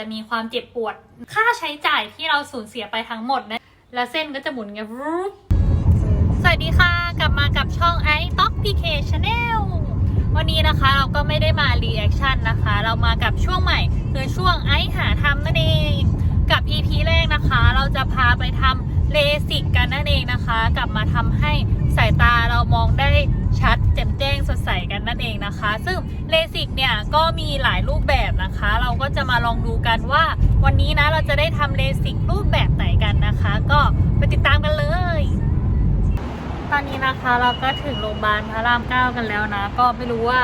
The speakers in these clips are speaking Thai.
จะมีความเจ็บปวด ค่าใช้จ่ายที่เราสูญเสียไปทั้งหมดนะแล้วเส้นก็จะหมุนไงสวัสดีค่ะกลับมากับช่อง i t o p PK Channel วันนี้นะคะเราก็ไม่ได้มารีแอคชั่นนะคะ เรามากับช่วงใหม่คือช่วงไอหาทำนั่นเองกับ EP แรกนะคะ เราจะพาไปทำเลสิกกันนั่นเองนะคะ กลับมาทำให้สายตาเรามองได้ ชัดแจ่มแจ้งสดใสกันนั่นเองนะคะ ซึ่งเลสิกเนี่ยก็มีหลายรูปแบบนะคะ เราก็จะมาลองดูกันว่า วันนี้นะเราจะได้ทำเลสิกรูปแบบไหนกันนะคะ ก็ไปติดตามกันเลย ตอนนี้นะคะเราก็ถึงโรงพยาบาลพระรามเก้ากันแล้วนะ ก็ไม่รู้ว่า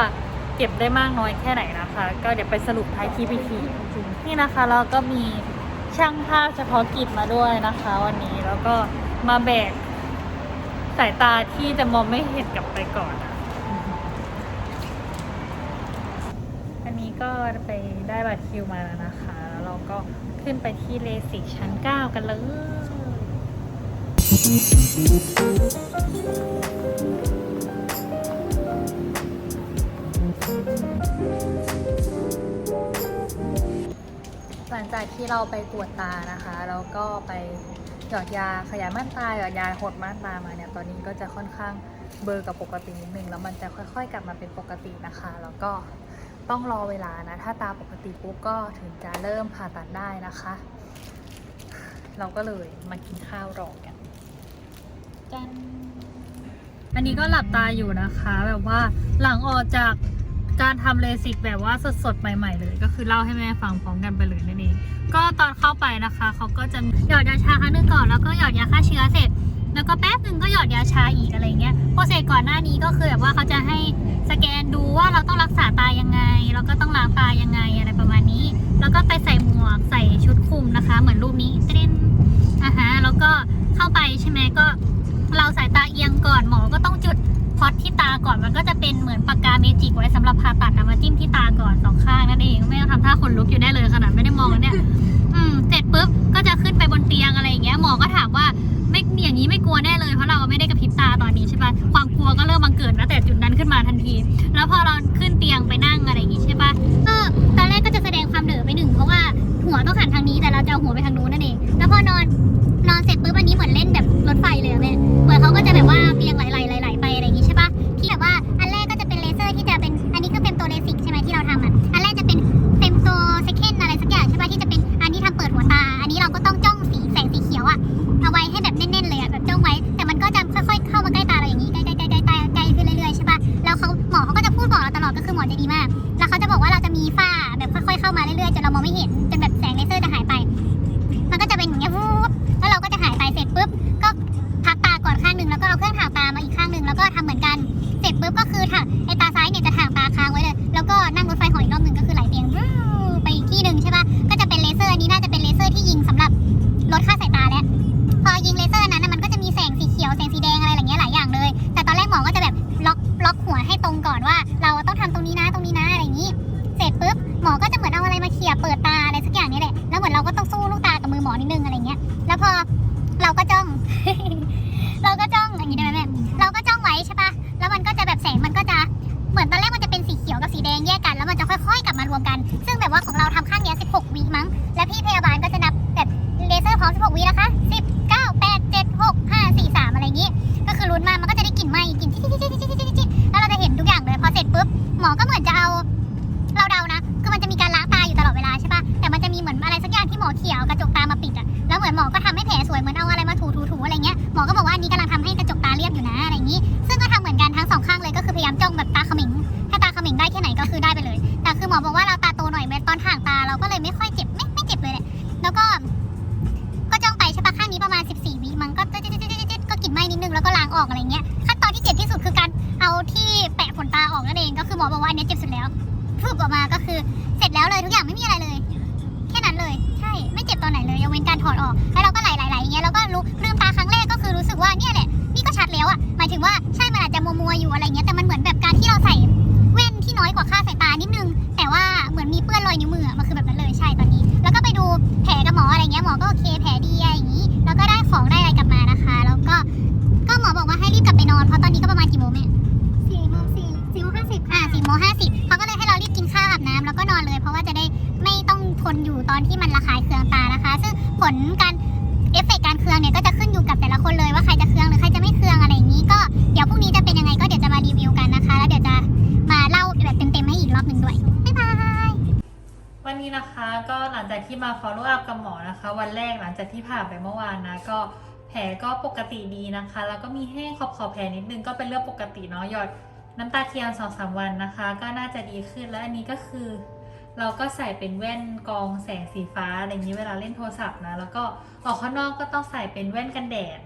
เก็บได้มากน้อยแค่ไหนนะคะ ก็เดี๋ยวไปสรุปท้ายคลิปอีกทีนี่นะคะเราก็มีช่างภาพเฉพาะกิจมาด้วยนะคะ วันนี้แล้วก็มาแบก สายตาที่จะมองไม่เห็นกลับไปก่อนอะอันนี้ก็ไปได้บัตรคิวมาแล้วนะคะ แล้วเราก็ขึ้นไปที่เลสิกชั้น 9 กันเลยหลังจากที่เราไปตรวจตานะคะ แล้วก็ไป หยอดยาขยายม่านตาหยอดยาหดม่านตามาเนี่ยตอนนี้ก็จะค่อนข้างเบลอร์กับปกตินิดนึงแล้วมันจะค่อยๆ กลับมาเป็นปกตินะคะ แล้วก็ต้องรอเวลานะ ถ้าตาปกติปุ๊บก็ถึงจะเริ่มผ่าตัดได้นะคะ เราก็เลยมากินข้าวรอกันจันอันนี้ก็หลับตาอยู่นะคะ แบบว่าหลังออกจาก การทำเลสิกแบบว่าสดๆ ใหม่ ๆ เลย ก็คือเล่าให้แม่ฟังพร้อมกันไปเลยนั่นเอง ก็ตอนเข้าไปนะคะเขาก็จะหยอดยาชาครั้งหนึงก่อนแล้วก็หยอดยาฆ่าเชื้อเสร็จ แล้วก็แป๊บหนึ่งก็หยอดยาชาอีกอะไรเงี้ยโปรเซสก่อนหน้านี้ก็คือแบบว่าเขาจะให้สแกนดูว่าเราต้องรักษาตายังไง แล้วก็ต้องล้างตายังไงอะไรประมาณนี้ แล้วก็ไปใส่หมวกใส่ชุดคลุมนะคะ เหมือนรูปนี้เต้นอะฮะแล้วก็เข้าไปใช่ไหมก็ ที่ตาก่อนมันก็จะเป็นเหมือนปากกาเมจิกไว้สำหรับผ่าตัดเอามาจิ้มที่ตาก่อนสองข้างนั่นเองไม่ต้องทำท่าขนลุกอยู่ได้เลยขนาดไม่ได้มองเนี่ยอืมเสร็จปุ๊บก็จะขึ้นไปบนเตียงอะไรอย่างเงี้ยหมอก็ถามว่าไม่อย่างนี้ไม่กลัวแน่เลยเพราะเราไม่ได้กระพริบตาตอนนี้ใช่ปะความกลัวก็เริ่มบังเกิดนะแต่จุดนั้นขึ้นมาทันที แล้วพอเราขึ้นเตียงไปนั่งอะไรอย่างงี้ใช่ปะก็ตอนแรกก็จะแสดงความเดือไปหนึ่งเพราะว่าหัวต้องหันทางนี้แต่เราจะเอาหัวไปทางนู้นนั่นเอง แล้วพอนอน อนกัน เสร็จปุ๊บก็คือถ่างไอตาซ้ายเนี่ยจะถ่างตาค้างไว้เลย แล้วก็นั่งรถไฟหออีกรอบหนึ่งก็คือไหลเตียงไปอีกที่หนึ่งใช่ปะก็จะเป็นเลเซอร์อันนี้น่าจะเป็นเลเซอร์ที่ยิงสำหรับลดค่าสายตาแล้ว พอยิงเลเซอร์นั้นมันก็จะมีแสงสีเขียวแสงสีแดงอะไรอย่างเงี้ยหลายอย่างเลย แต่ตอนแรกหมอก็จะแบบล็อกล็อกหัวให้ตรงก่อนว่า เราต้องทำตรงนี้นะตรงนี้นะอะไรอย่างนี้ เสร็จปุ๊บหมอก็จะเหมือนเอาอะไรมาเขี่ยเปิดตาอะไรสักอย่างนี่แหละ แล้วเหมือนเราก็ต้องสู้ลูกตากับมือหมอนิดนึงอะไรเงี้ย แล้วพอ วมกัน ซึ่งแบบว่าของเราทำข้างเนี้ย16วิมั้ง แล้วพี่พยาบาลก็จะนับแบบเลเซอร์พร้อม16วินะคะ ออกอะไรเงี้ยขั้นตอนที่เจ็บที่สุดคือการเอาที่แปะขนตาออกนั่นเองก็คือหมอบอกว่าอันนี้เจ็บสุดแล้วพูดออกมาก็คือเสร็จแล้วเลยทุกอย่างไม่มีอะไรเลย แค่นั้นเลย ใช่ไม่เจ็บตอนไหนเลยยกเว้นการถอดออกแล้ว วันนี้นะคะก็หลังจากที่มา follow up กับหมอนะคะ วันแรกหลังจากที่ผ่านไปเมื่อวานนะก็แผลก็ปกติดีนะคะ แล้วก็มีแห้งขอบขอบแผลนิดนึงก็เป็นเรื่องปกติเนาะหยอดน้ำตาเทียมสองสามวันนะคะ ก็น่าจะดีขึ้นแล้วอันนี้ก็คือ เราก็ใส่เป็นแว่นกรองแสงสีฟ้าอะไรอย่างนี้เวลาเล่นโทรศัพท์นะแล้วก็ออกข้างนอกก็ต้องใส่เป็นแว่นกันแดด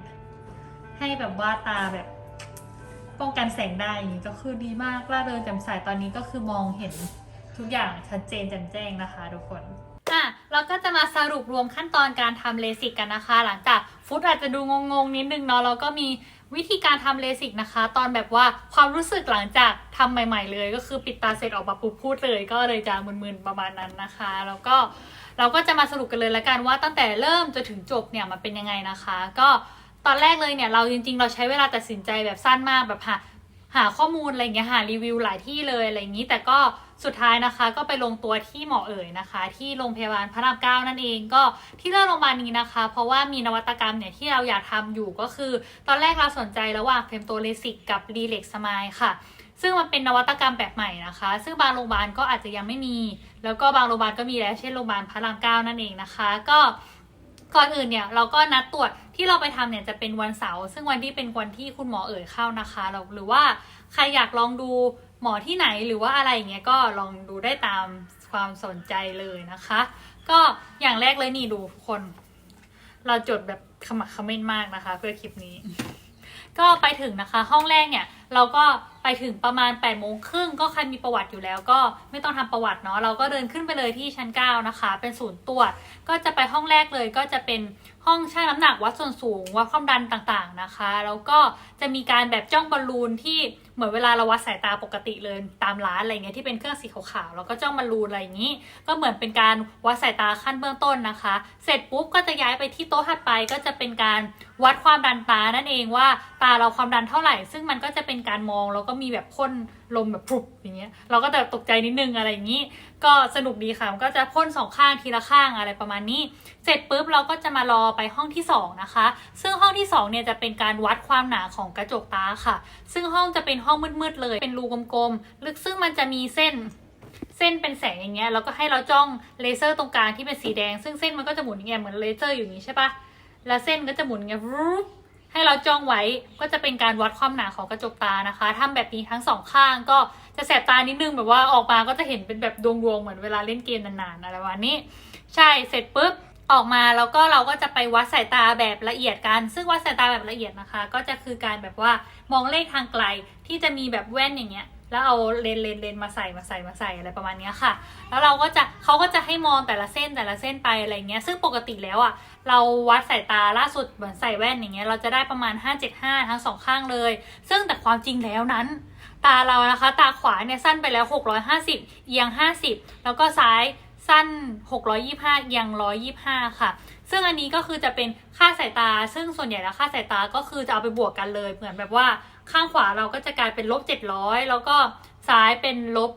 ให้แบบว่าตาแบบป้องกันแสงได้อย่างนี้ก็คือดีมากล่าเริงแจ่มใสตอนนี้ก็คือมองเห็น ทุกอย่างชัดเจนแจ่มแจ้งนะคะทุกคนอะเราก็จะมาสรุปรวมขั้นตอนการทำเลสิกกันนะคะ หลังจากฟุตอาจจะดูงงๆ นิดนึงเนาะเราก็มีวิธีการทำเลสิกนะคะ ตอนแบบว่าความรู้สึกหลังจากทำใหม่ ๆ เลย ก็คือปิดตาเสร็จออกมาปุ๊บพูดเลย ก็เลยจะมึนๆประมาณนั้นนะคะ แล้วก็เราก็จะมาสรุปกันเลยละกันว่าตั้งแต่เริ่มจนถึงจบเนี่ยมันเป็นยังไงนะคะ ก็ตอนแรกเลยเนี่ยเราจริง ๆ เราใช้เวลาตัดสินใจแบบสั้นมากแบบหาหาข้อมูลอะไรเงี้ยหารีวิวหลายที่เลยอะไรอย่างนี้แต่ก็ สุดท้ายนะคะก็ไปลงตัวที่หมอเอ๋ยนะคะ ที่โรงพยาบาลพระรามเก้านั่นเองก็ที่เลือกโรงพยาบาลนี้นะคะ เพราะว่ามีนวัตกรรมเนี่ยที่เราอยากทำอยู่ก็คือ ตอนแรกเราสนใจระหว่างเฟมโตเลสิกกับรีเล็กสมายค่ะซึ่งมันเป็นนวัตกรรมแบบใหม่นะคะ ซึ่งบางโรงพยาบาลก็อาจจะยังไม่มี แล้วก็บางโรงพยาบาลก็มีแล้ว เช่นโรงพยาบาลพระรามเก้านั่นเองนะคะ ก็ก่อนอื่นเนี่ยเราก็นัดตรวจที่เราไปทำเนี่ยจะเป็นวันเสาร์ ซึ่งวันที่เป็นวันที่คุณหมอเอ่ยเข้านะคะเราหรือว่าใครอยากลองดู หมอที่ไหนหรือว่าอะไรอย่างเงี้ยก็ลองดูได้ตามความสนใจเลยนะคะ ก็อย่างแรกเลยนี่ดูทุกคน เราจดแบบขมักขม้นมากนะคะ เพื่อคลิปนี้ ก็ไปถึงนะคะ ห้องแรกเนี่ย เราก็ ไปถึงประมาณ8ปดโมงครึ่งก็ใครมีประวัติอยู่แล้วก็ไม่ต้องทำประวัติเนาะเราก็เดินขึ้นไปเลยที่ชั้น 9 นะคะ เป็นศูนย์ตรวจ ก็จะไปห้องแรกเลยก็จะเป็นห้องชั่งน้ำหนักวัดส่วนสูงวัดความดันต่างๆนะคะ แล้วก็จะมีการแบบจ้องบอลลูนที่เหมือนเวลาเราวัดสายตาปกติเลยตามร้านอะไรเงี้ยที่เป็นเครื่องสีขาวๆแล้วก็จ้องบอลลูนอะไรอย่างนี้ ก็เหมือนเป็นการวัดสายตาขั้นเบื้องต้นนะคะ เสร็จปุ๊บก็จะย้ายไปที่โต๊ะถัดไปก็จะเป็นการวัดความดันตานั่นเองว่าตาเราความดันเท่าไหร่ ซึ่งมันก็จะเป็นการมองแล้วก็ก็มีแบบพ่นลมแบบพรุบอย่างเงี้ยเราก็แบบตกใจนิดนึงอะไรอย่างนี้ ก็สนุกดีค่ะมันก็จะพ่นสองข้างทีละข้างอะไรประมาณนี้ เสร็จปุ๊บเราก็จะมารอไปห้องที่สองนะคะ ซึ่งห้องที่สองเนี่ยจะเป็นการวัดความหนาของกระจกตาค่ะ ซึ่งห้องจะเป็นห้องมืดๆเลย เป็นรูกลมๆลึกซึ่งมันจะมีเส้นเส้นเป็นแสงอย่างเงี้ยแล้วก็ให้เราจ้องเลเซอร์ตรงกลางที่เป็นสีแดง ซึ่งเส้นมันก็จะหมุนอย่างเงี้ยเหมือนเลเซอร์อยู่นี้ใช่ปะแล้วเส้นก็จะหมุนอย่างเงี้ยรูป ให้เราจ้องไว้ก็จะเป็นการวัดความหนาของกระจกตานะคะทำแบบนี้ทั้งสองข้างก็จะแสบตานิดนึงแบบว่าออกมาก็จะเห็นเป็นแบบดวงๆเหมือนเวลาเล่นเกมนานๆอะไรประนี้ ใช่เสร็จปุ๊บออกมาแล้วก็เราก็จะไปวัดสายตาแบบละเอียดกัน ซึ่งวัดสายตาแบบละเอียดนะคะ ก็จะคือการแบบว่ามองเลขทางไกลที่จะมีแบบแว่นอย่างเงี้ยแล้วเอาเลนเลนเลนมาใส่มาใส่มาใส่อะไรประมาณเนี้ยค่ะ แล้วเราก็จะเขาก็จะให้มองแต่ละเส้นแต่ละเส้นไปอะไรเงี้ย ซึ่งปกติแล้วอะ เราวัดสายตาล่าสุดเหมือนใส่แว่นอย่างเงี้ยเราจะได้ประมาณ 575 ทั้งสองข้างเลย ซึ่งแต่ความจริงแล้วนั้น ตาเรานะคะ ตาขวาเนี่ยสั้นไปแล้ว 650 เอียง 50 แล้วก็ซ้ายสั้น 625 เอียง 125 ค่ะ ซึ่งอันนี้ก็คือจะเป็นค่าสายตา ซึ่งส่วนใหญ่แล้วค่าสายตาก็คือจะเอาไปบวกกันเลย เหมือนแบบว่าข้างขวาเราก็จะกลายเป็นลบ 700 แล้วก็ซ้ายเป็นลบ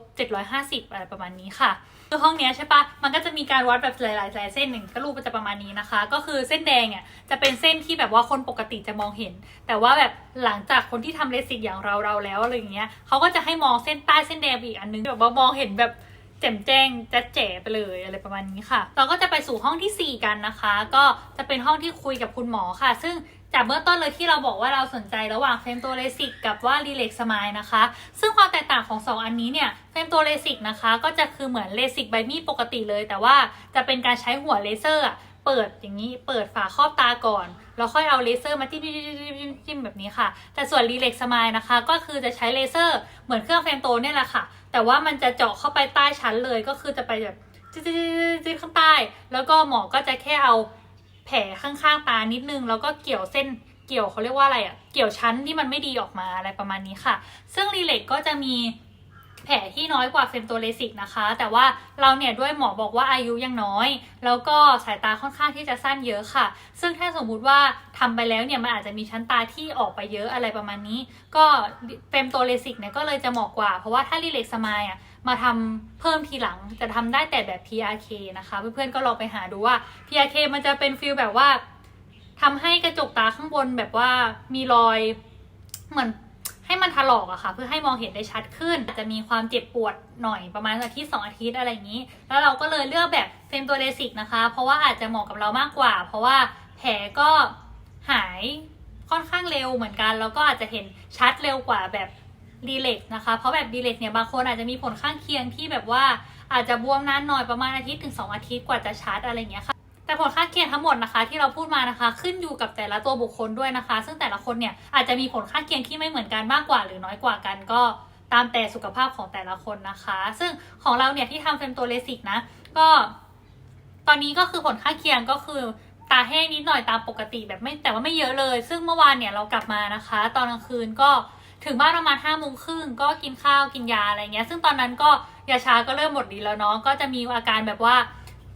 750 อะไรประมาณนี้ค่ะ คือห้องเนี้ยใช่ปะมันก็จะมีการวัดแบบหลายๆหลายเส้นหนึ่งก็รูปจะประมาณนี้นะคะ ก็คือเส้นแดงเนี่ยจะเป็นเส้นที่แบบว่าคนปกติจะมองเห็น แต่ว่าแบบหลังจากคนที่ทำเลสิกอย่างเราเราแล้วอะไรอย่างเงี้ยเขาก็จะให้มองเส้นใต้เส้นแดงอีกอันนึงแบบว่ามองเห็นแบบแจ่มแจ้งจะแจ๋ไปเลยอะไรประมาณนี้ค่ะ เราก็จะไปสู่ห้องทีสี่4 กันนะคะ ก็จะเป็นห้องที่คุยกับคุณหมอค่ะ ซึ่ง จากเบื้องต้นเลยที่เราบอกว่าเราสนใจระหว่างเฟรมตัวเลสิกกับว่ารีเล็กสมายนะคะ ซึ่งความแตกต่างของ 2 อันนี้เนี่ยเฟรมตัวเลสิกนะคะก็จะคือเหมือนเลสิกใบมีดปกติเลย แต่ว่าจะเป็นการใช้หัวเลเซอร์เปิดอย่างนี้เปิดฝาครอบตาก่อนแล้วค่อยเอาเลเซอร์มาจิ้มจิ้มจิ้มจิ้มแบบนี้ค่ะ แต่ส่วนรีเล็กสมายนะคะ ก็คือจะใช้เลเซอร์เหมือนเครื่องเฟรมโตเนี่ยแหละค่ะ แต่ว่ามันจะเจาะเข้าไปใต้ชั้นเลยก็คือจะไปแบบจิ๊ดจิ๊ดจิ๊ดจิ๊ดข้างใต้ แล้วก็หมอก็จะแค่เอา แผลข้างๆตานิดนึง แล้วก็เกี่ยวเส้นเกี่ยวเขาเรียกว่าอะไรอะเกี่ยวชั้นที่มันไม่ดีออกมาอะไรประมาณนี้ค่ะ ซึ่งรีเล็กก็จะมี แผลที่น้อยกว่าเฟมโตเลสิกนะคะ แต่ว่าเราเนี่ยด้วยหมอบอกว่าอายุยังน้อย แล้วก็สายตาค่อนข้างที่จะสั้นเยอะค่ะ ซึ่งถ้าสมมุติว่าทำไปแล้วเนี่ยมันอาจจะมีชั้นตาที่ออกไปเยอะอะไรประมาณนี้ ก็เฟมโตเลสิกเนี่ยก็เลยจะเหมาะกว่า เพราะว่าถ้ารีเล็กสมายอะมาทำเพิ่มทีหลังจะทำได้แต่แบบ PRK นะคะ เพื่อนๆก็ลองไปหาดูว่า PRK มันจะเป็นฟิลแบบว่าทำให้กระจกตาข้างบนแบบว่ามีรอยเหมือน ให้มันถลอกอะค่ะ เพื่อให้มองเห็นได้ชัดขึ้นอาจจะมีความเจ็บปวดหน่อยประมาณอาทิตย์สองอาทิตย์อะไรอย่างนี้ แล้วเราก็เลยเลือกแบบเฟมตัวเดสิกนะคะ เพราะว่าอาจจะเหมาะกับเรามากกว่า เพราะว่าแผลก็หายค่อนข้างเร็วเหมือนกัน แล้วก็อาจจะเห็นชัดเร็วกว่าแบบดีเล็กนะคะ เพราะแบบดีเล็กเนี่ยบางคนอาจจะมีผลข้างเคียงที่แบบว่าอาจจะบวมนานหน่อยประมาณอาทิตย์ถึงสองอาทิตย์กว่าจะชัดอะไรอย่างเงี้ยค่ะ แต่ผลข้างเคียงทั้งหมดนะคะ ที่เราพูดมานะคะ ขึ้นอยู่กับแต่ละตัวบุคคลด้วยนะคะ ซึ่งแต่ละคนเนี่ยอาจจะมีผลข้างเคียงที่ไม่เหมือนกันมากกว่า หรือน้อยกว่ากันก็ตามแต่สุขภาพของแต่ละคนนะคะ ซึ่งของเราเนี่ยที่ทำเฟมโตเลสิกนะ ก็ ตอนนี้ก็คือผลข้างเคียงก็คือตาแห้งนิดหน่อยตามปกติแบบไม่แต่ว่าไม่เยอะเลย ซึ่งเมื่อวานเนี่ยเรากลับมานะคะ ตอนกลางคืนก็ถึงบ้านประมาณห้าโมงครึ่งก็กินข้าวกินยาอะไรเงี้ย ซึ่งตอนนั้นก็ยาชาก็เริ่มหมดดีแล้วเนาะก็จะมีอาการแบบว่า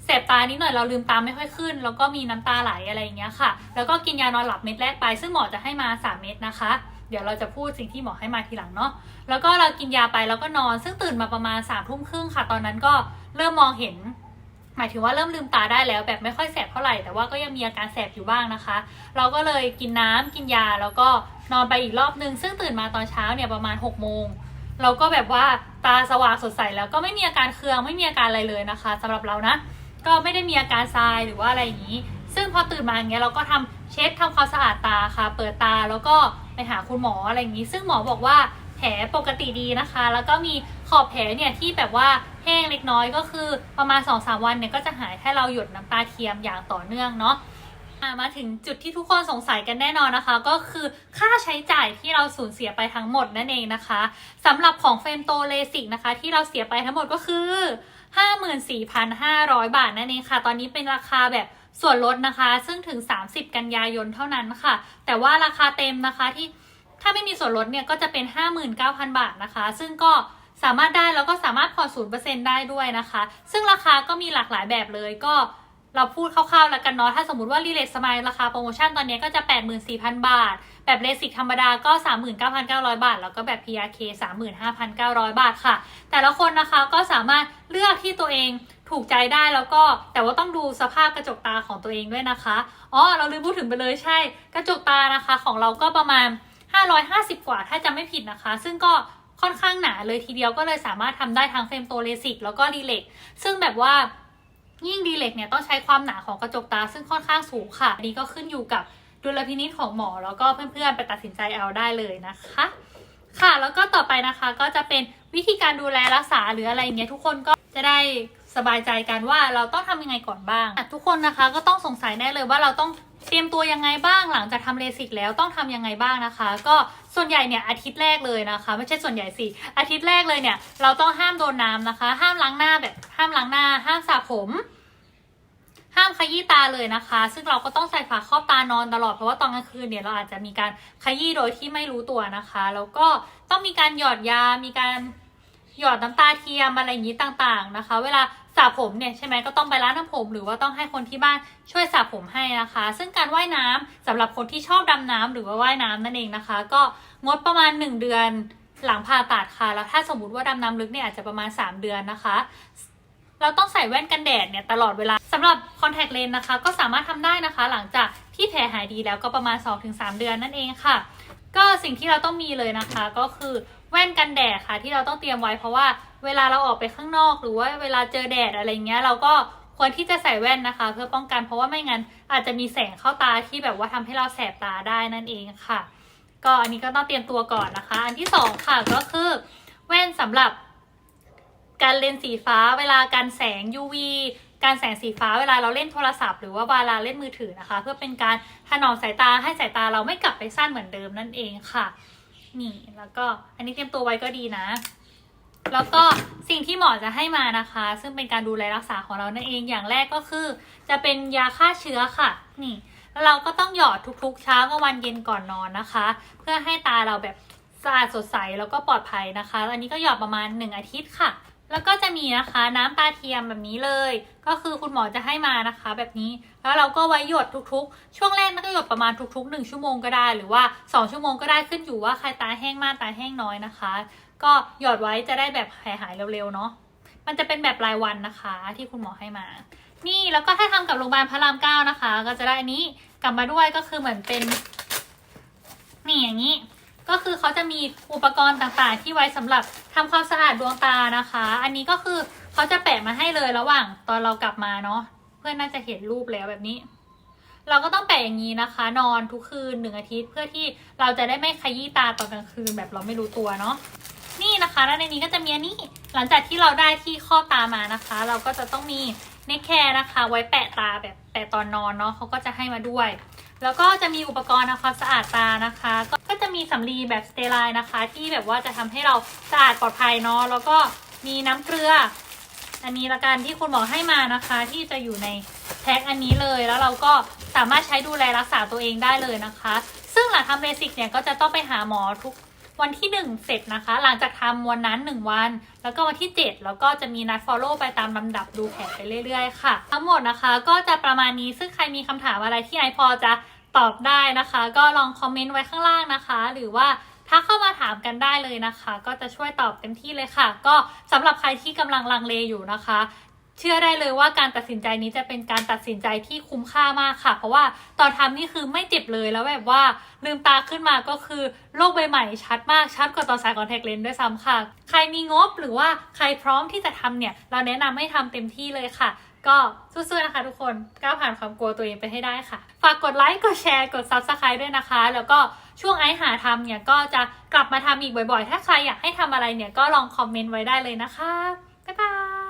แสบตานิดหน่อยเราลืมตาไม่ค่อยขึ้น แล้วก็มีน้ำตาไหลอะไรอย่างเงี้ยค่ะ แล้วก็กินยานอนหลับเม็ดแรกไป ซึ่งหมอจะให้มา 3 เม็ดนะคะ เดี๋ยวเราจะพูดสิ่งที่หมอให้มาทีหลังเนาะแล้วก็เรากินยาไปแล้วก็นอน ซึ่งตื่นมาประมาณ3ามทุ่มครึ่งค่ะ ตอนนั้นก็เริ่มมองเห็นหมายถึงว่าเริ่มลืมตาได้แล้วแบบไม่ค่อยแสบเท่าไหร่แต่ว่าก็ยังมีอาการแสบอยู่บ้างนะคะ เราก็เลยกินน้ำกินยาแล้วก็นอนไปอีกรอบนึง ซึ่งตื่นมาตอนเช้าเนี่ยประมาณ6กโมงเราก็แบบว่าตาสว่างสดใสแล้วก็ไม่มีอาการเคืองไม่มีอาการอะไรเลยนะคะสำหรับเรานะ ก็ไม่ได้มีอาการทรายหรือว่าอะไรอย่างนี้ ซึ่งพอตื่นมาอย่างเงี้ยเราก็ทำเช็ดทำความสะอาดตาค่ะ เปิดตาแล้วก็ไปหาคุณหมออะไรอย่างนี้ ซึ่งหมอบอกว่าแผลปกติดีนะคะ แล้วก็มีขอบแผลเนี่ยที่แบบว่าแห้งเล็กน้อยก็คือประมาณ2อสวันเนี่ยก็จะหายถ้าเราหยดน้ำตาเทียมอย่างต่อเนื่องเนาะอะมาถึงจุดที่ทุกคนสงสัยกันแน่นอนนะคะ ก็คือค่าใช้จ่ายที่เราสูญเสียไปทั้งหมดนั่นเองนะคะสำหรับของเฟมโตเลสิกนะคะ ที่เราเสียไปทั้งหมดก็คือ 54,500 บาทนั่นเองค่ะ ตอนนี้เป็นราคาแบบส่วนลดนะคะ ซึ่งถึง 30 กันยายนเท่านั้นค่ะ แต่ว่าราคาเต็มนะคะที่ถ้าไม่มีส่วนลดเนี่ยก็จะเป็น 59,000 บาทนะคะ ซึ่งก็สามารถได้แล้วก็สามารถผ่อนศูนย์เปอร์เซ็นได้ด้วยนะคะ ซึ่งราคาก็มีหลากหลายแบบเลยก็ เราพูดคร่าวๆแล้วกันเนาะ ถ้าสมมติว่ารีเลทสมายราคาโปรโมชั่นตอนนี้ก็จะ 84,000 บาท แบบเลสิกธรรมดาก็ 39,900 บาท แล้วก็แบบ PRK 35,900 บาทค่ะ แต่ละคนนะคะก็สามารถเลือกที่ตัวเองถูกใจได้แล้วก็แต่ว่าต้องดูสภาพกระจกตาของตัวเองด้วยนะคะ อ๋อ เราลืมพูดถึงไปเลยใช่ กระจกตานะคะของเราก็ประมาณ 550 กว่าถ้าจำไม่ผิดนะคะ ซึ่งก็ค่อนข้างหนาเลยทีเดียวก็เลยสามารถทำได้ทั้งเฟรมโตเลสิกแล้วก็รีเล็กซึ่งแบบว่า ยิ่งดีเล็กเนี่ยต้องใช้ความหนาของกระจกตาซึ่งค่อนข้างสูงค่ะอันนี้ก็ขึ้นอยู่กับดุลพินิจของหมอแล้วก็เพื่อนๆไปตัดสินใจเอาได้เลยนะคะ ค่ะแล้วก็ต่อไปนะคะก็จะเป็นวิธีการดูแลรักษาหรืออะไรอย่างเงี้ยทุกคนก็จะได้สบายใจกันว่าเราต้องทำยังไงก่อนบ้าง ทุกคนนะคะก็ต้องสงสัยแน่เลยว่าเราต้อง เตรียมตัวยังไงบ้างหลังจากทำเลสิกแล้วต้องทำยังไงบ้างนะคะ ก็ส่วนใหญ่เนี่ยอาทิตย์แรกเลยนะคะ ไม่ใช่ส่วนใหญ่สิอาทิตย์แรกเลยเนี่ย เราต้องห้ามโดนน้ำนะคะ ห้ามล้างหน้าแบบห้ามล้างหน้า ห้ามสระผม ห้ามขยี้ตาเลยนะคะ ซึ่งเราก็ต้องใส่ฝาครอบตานอนตลอดเพราะว่าตอนกลางคืนเนี่ยเราอาจจะมีการขยี้โดยที่ไม่รู้ตัวนะคะ แล้วก็ต้องมีการหยอดยา มีการหยอดน้ำตาเทียมอะไรอย่างนี้ต่างๆนะคะ เวลา สระผมเนี่ยใช่ไหมก็ต้องไปร้านน้ำผมหรือว่าต้องให้คนที่บ้านช่วยสระผมให้นะคะ ซึ่งการว่ายน้ำสำหรับคนที่ชอบดำน้ำหรือว่าว่ายน้ำนั่นเองนะคะ ก็งดประมาณ 1 เดือนหลังผ่าตัดค่ะ แล้วถ้าสมมติว่าดำน้ำลึกเนี่ยอาจจะประมาณ 3 เดือนนะคะ เราต้องใส่แว่นกันแดดเนี่ยตลอดเวลาสำหรับคอนแทคเลนส์นะคะ ก็สามารถทำได้นะคะ หลังจากที่แผลหายดีแล้วก็ประมาณ 2-3 เดือนนั่นเองค่ะ ก็สิ่งที่เราต้องมีเลยนะคะก็คือ แว่นกันแดดค่ะ ที่เราต้องเตรียมไว้เพราะว่าเวลาเราออกไปข้างนอก หรือว่าเวลาเจอแดดอะไรเงี้ย เราก็ควรที่จะใส่แว่นนะคะ เพื่อป้องกันเพราะว่าไม่งั้นอาจจะมีแสงเข้าตาที่แบบว่าทำให้เราแสบตาได้นั่นเองค่ะ ก็อันนี้ก็ต้องเตรียมตัวก่อนนะคะ อันที่สองค่ะก็คือแว่นสำหรับการเลนสีฟ้าเวลาการแสง UV การแสงสีฟ้าเวลาเราเล่นโทรศัพท์หรือว่าเวลาเล่นมือถือนะคะ เพื่อเป็นการถนอมสายตาให้สายตาเราไม่กลับไปสั้นเหมือนเดิมนั่นเองค่ะ นี่แล้วก็อันนี้เตรียมตัวไว้ก็ดีนะ แล้วก็สิ่งที่หมอจะให้มานะคะ ซึ่งเป็นการดูแลรักษาของเรานั่นเองอย่างแรกก็คือ จะเป็นยาฆ่าเชื้อค่ะ นี่แล้วเราก็ต้องหยอดทุกๆ เช้ากับวันเย็นก่อนนอนนะคะ เพื่อให้ตาเราแบบสะอาดสดใสแล้วก็ปลอดภัยนะคะ อันนี้ก็หยอดประมาณ 1 อาทิตย์ค่ะ แล้วก็จะมีนะคะน้ำตาเทียมแบบนี้เลย ก็คือคุณหมอจะให้มานะคะ แบบนี้แล้วเราก็ไว้หยดทุกๆ ช่วงแรกนั่นก็หยดประมาณทุกๆ 1 ชั่วโมงก็ได้ หรือว่า 2 ชั่วโมงก็ได้ขึ้นอยู่ว่าใครตาแห้งมากตาแห้งน้อยนะคะ ก็หยดไว้จะได้แบบหายหายเร็วๆเนาะมันจะเป็นแบบรายวันนะคะ ที่คุณหมอให้มา นี่แล้วก็ถ้าทำกับโรงพยาบาลพระรามเก้านะคะ ก็จะได้อันนี้กลับมาด้วยก็คือเหมือนเป็นนี่อย่างนี้ ก็คือเขาจะมีอุปกรณ์ต่างๆ ที่ไว้สำหรับทำความสะอาดดวงตานะคะ อันนี้ก็คือเขาจะแปะมาให้เลยระหว่างตอนเรากลับมาเนาะเพื่อนน่าจะเห็นรูปแล้วแบบนี้ เราก็ต้องแปะอย่างนี้นะคะ นอนทุกคืนหนึ่งอาทิตย์เพื่อที่เราจะได้ไม่ขยี้ตาตอนกลางคืนแบบเราไม่รู้ตัวเนาะนี่นะคะแล้วในนี้ก็จะมีอันนี้หลังจากที่เราได้ที่ครอตามานะคะ เราก็จะต้องมีเนคแคร์นะคะ ไว้แปะตาแบบแปะตอนนอนเนาะเขาก็จะให้มาด้วย แล้วก็จะมีอุปกรณ์ทำความสะอาดตานะคะก็ จะมีสำลีแบบสเตอร์ไลน์นะคะ ที่แบบว่าจะทำให้เราสะอาดปลอดภัยเนาะแล้วก็มีน้ำเกลือ อันนี้ละกันที่คุณหมอให้มานะคะ ที่จะอยู่ในแพ็คอันนี้เลย แล้วเราก็สามารถใช้ดูแลรักษาตัวเองได้เลยนะคะ ซึ่งหลังทำเลสิกเนี่ยก็จะต้องไปหาหมอทุกวันที่ 1 เสร็จนะคะ หลังจากทำวันนั้น 1 วัน แล้วก็วันที่ 7 แล้วก็จะมีนัด follow ไปตามลำดับดูแผลไปเรื่อยๆ ค่ะ ทั้งหมดนะคะก็จะประมาณนี้ซึ่งใครมีคำถามอะไรที่ไอพอจะ ตอบได้นะคะ ก็ลองคอมเมนต์ไว้ข้างล่างนะคะ หรือว่าถ้าเข้ามาถามกันได้เลยนะคะ ก็จะช่วยตอบเต็มที่เลยค่ะ ก็สำหรับใครที่กำลังลังเลอยู่นะคะ เชื่อได้เลยว่าการตัดสินใจนี้จะเป็นการตัดสินใจที่คุ้มค่ามากค่ะ เพราะว่าตอนทำนี่คือไม่เจ็บเลยแล้วแบบว่าลืมตาขึ้นมาก็คือโลกใบใหม่ชัดมากชัดกว่าตอนใส่คอนแทคเลนส์ด้วยซ้ำค่ะ ใครมีงบหรือว่าใครพร้อมที่จะทำเนี่ย เราแนะนำให้ทำเต็มที่เลยค่ะ ก็สู้ๆนะคะทุกคนก้าวผ่านความกลัวตัวเองไปให้ได้ค่ะ ฝากกดไลค์ กดแชร์ กด Subscribe ด้วยนะคะ แล้วก็ช่วงไอหาทำเนี่ยก็จะกลับมาทำอีกบ่อยๆ ถ้าใครอยากให้ทำอะไรเนี่ยก็ลองคอมเมนต์ไว้ได้เลยนะคะ บ๊ายบาย